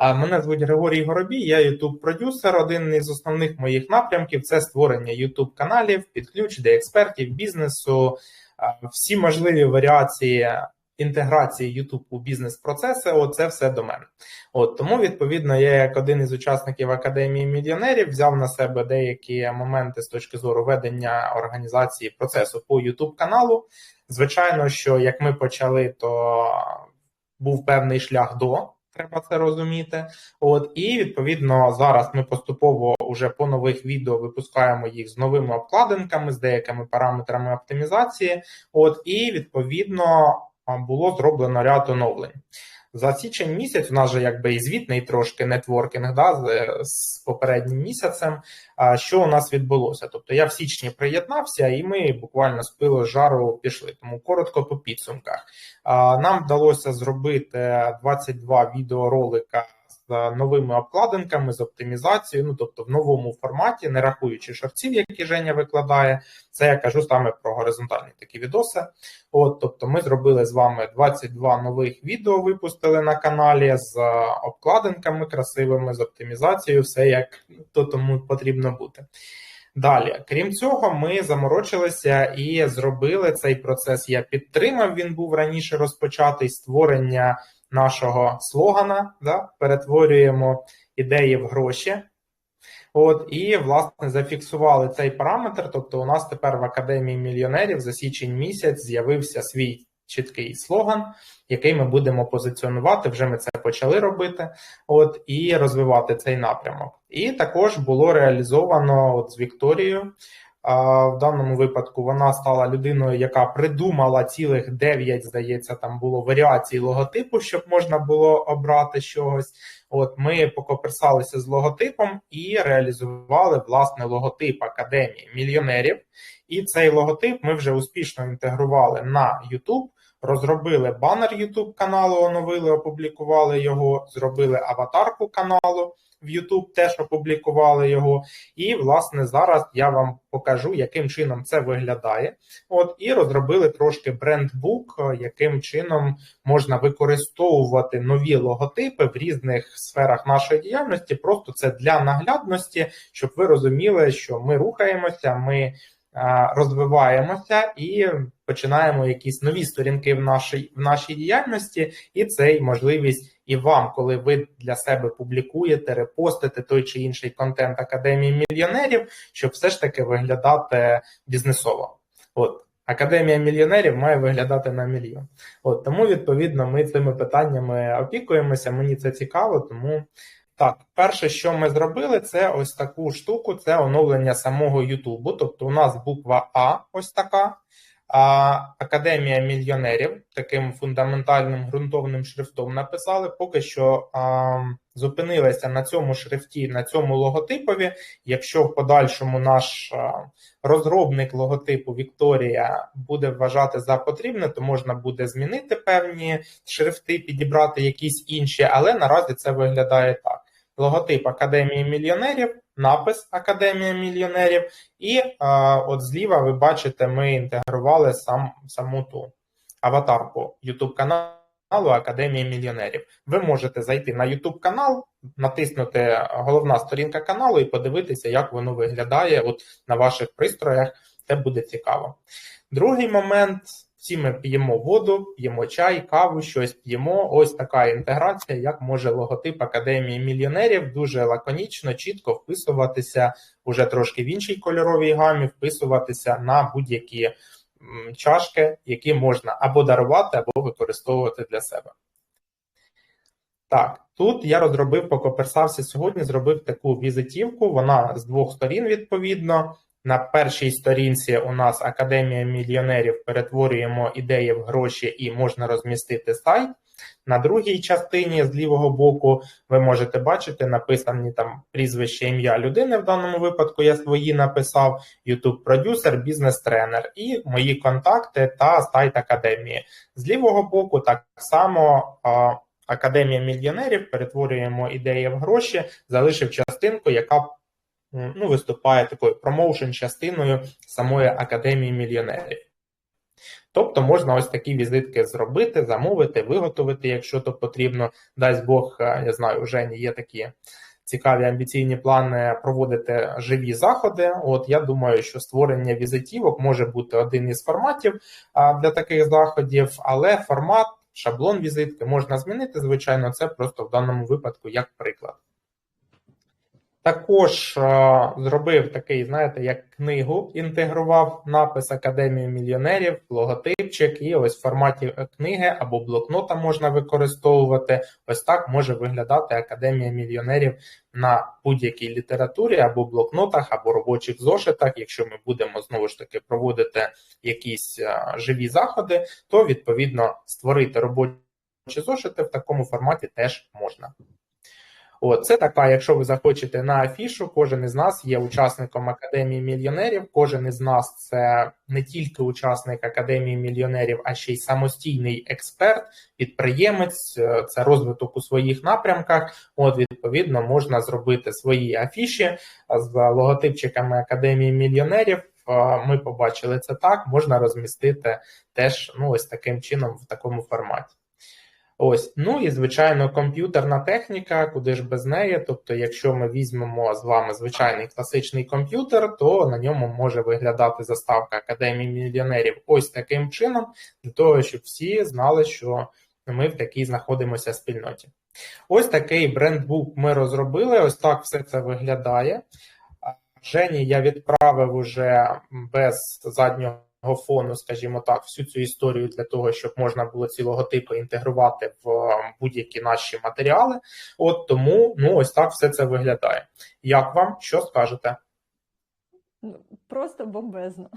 Мене звуть Григорій Горобій, я ютуб-продюсер. Один із основних моїх напрямків це створення ютуб каналів під ключ для експертів бізнесу, всі можливі варіації інтеграції YouTube у бізнес-процеси. Оце все до мене. От тому, відповідно, я як один із учасників академії мільйонерів взяв на себе деякі моменти з точки зору ведення організації процесу по YouTube каналу. Звичайно, що як ми почали, то був певний шлях до. Треба це розуміти. От і відповідно зараз ми поступово уже по нових відео випускаємо їх з новими обкладинками, з деякими параметрами оптимізації. От і відповідно було зроблено ряд оновлень. За січень місяць у нас же якби і звітний трошки нетворкінг да, з, попереднім місяцем. А що у нас відбулося? Тобто я в січні приєднався, і ми буквально з пилу жару пішли. Тому коротко по підсумках. Нам вдалося зробити 22 відеоролика новими обкладинками, з оптимізацією, ну тобто в новому форматі, не рахуючи шорців, які Женя викладає. Це я кажу саме про горизонтальні такі відоси. От, тобто, ми зробили з вами 22 нових відео, випустили на каналі з обкладинками красивими, з оптимізацією, все як то тому потрібно бути. Далі, крім цього, ми заморочилися і зробили цей процес. Я підтримав. Він був раніше розпочатий створення нашого слогана, да, перетворюємо ідеї в гроші. От, І, власне, зафіксували цей параметр. Тобто, у нас тепер в Академії мільйонерів за січень місяць з'явився свій чіткий слоган, який ми будемо позиціонувати. Вже ми це почали робити, от, і розвивати цей напрямок. І також було реалізовано от з Вікторією в даному випадку вона стала людиною, яка придумала цілих 9, здається, там було варіацій логотипу, щоб можна було обрати щось. От ми покоперсалися з логотипом і реалізували власне логотип Академії мільйонерів. І цей логотип ми вже успішно інтегрували на YouTube. Розробили банер YouTube каналу, оновили, опублікували його, зробили аватарку каналу в YouTube теж опублікували його. І, власне, зараз я вам покажу, яким чином це виглядає. От І розробили трошки брендбук, яким чином можна використовувати нові логотипи в різних сферах нашої діяльності. Просто це для наглядності, щоб ви розуміли, що ми рухаємося, ми розвиваємося і починаємо якісь нові сторінки в нашій в нашій діяльності, і це й можливість і вам, коли ви для себе публікуєте, репостите той чи інший контент Академії мільйонерів, щоб все ж таки виглядати бізнесово. От. Академія мільйонерів має виглядати на мільйон. От Тому, відповідно, ми цими питаннями опікуємося. Мені це цікаво, тому так, перше, що ми зробили, це ось таку штуку: це оновлення самого Ютубу. Тобто, у нас буква А, ось така. А Академія мільйонерів таким фундаментальним ґрунтовним шрифтом написали. Поки що а, зупинилися на цьому шрифті, на цьому логотипові. Якщо в подальшому наш а, розробник логотипу Вікторія буде вважати за потрібне, то можна буде змінити певні шрифти, підібрати якісь інші, але наразі це виглядає так логотип Академії мільйонерів, напис Академія мільйонерів, і а, от зліва ви бачите, ми інтегрували сам, саму ту аватарку YouTube каналу Академії мільйонерів. Ви можете зайти на YouTube канал, натиснути головна сторінка каналу і подивитися, як воно виглядає от на ваших пристроях. Це буде цікаво. Другий момент. Всі ми п'ємо воду, п'ємо чай, каву, щось п'ємо. Ось така інтеграція, як може логотип Академії мільйонерів, дуже лаконічно, чітко вписуватися уже трошки в іншій кольоровій гамі, вписуватися на будь-які чашки, які можна або дарувати, або використовувати для себе. Так, тут я розробив, покоперсався сьогодні, зробив таку візитівку, вона з двох сторін, відповідно. На першій сторінці у нас Академія мільйонерів перетворюємо ідеї в гроші і можна розмістити сайт. На другій частині з лівого боку ви можете бачити написані там прізвище ім'я людини. В даному випадку я свої написав: youtube продюсер бізнес-тренер і мої контакти та сайт академії. З лівого боку, так само. Академія мільйонерів перетворюємо ідеї в гроші, залишив частинку, яка ну, виступає такою промоушен частиною самої Академії мільйонерів. Тобто можна ось такі візитки зробити, замовити, виготовити, якщо то потрібно. Дасть Бог, е, я знаю, у Жені є такі цікаві амбіційні плани проводити живі заходи. От я думаю, що створення візитівок може бути один із форматів для таких заходів, але формат, шаблон візитки можна змінити. Звичайно, це просто в даному випадку як приклад. Також е, зробив такий, знаєте, як книгу, інтегрував напис Академії мільйонерів, логотипчик, і ось в форматі книги або блокнота можна використовувати. Ось так може виглядати Академія мільйонерів на будь-якій літературі, або блокнотах, або робочих зошитах. Якщо ми будемо знову ж таки проводити якісь е, живі заходи, то відповідно створити робочі зошити в такому форматі теж можна. От, це така, якщо ви захочете на афішу, кожен із нас є учасником Академії мільйонерів. Кожен із нас це не тільки учасник Академії мільйонерів, а ще й самостійний експерт, підприємець, е, це розвиток у своїх напрямках. От, відповідно, можна зробити свої афіші з логотипчиками Академії мільйонерів. Е, Ми побачили це так, можна розмістити теж ну, ось таким чином в такому форматі. Ось, ну і звичайно, комп'ютерна техніка, куди ж без неї. Тобто, якщо ми візьмемо з вами звичайний класичний комп'ютер, то на ньому може виглядати заставка Академії мільйонерів ось таким чином, для того, щоб всі знали, що ми в такій знаходимося спільноті. Ось такий брендбук ми розробили. Ось так все це виглядає. Жені я відправив уже без заднього фону, скажімо так, всю цю історію для того, щоб можна було ці логотипи інтегрувати в будь-які наші матеріали. От тому ну ось так все це виглядає. Як вам що скажете? Ну, Просто бомбезно.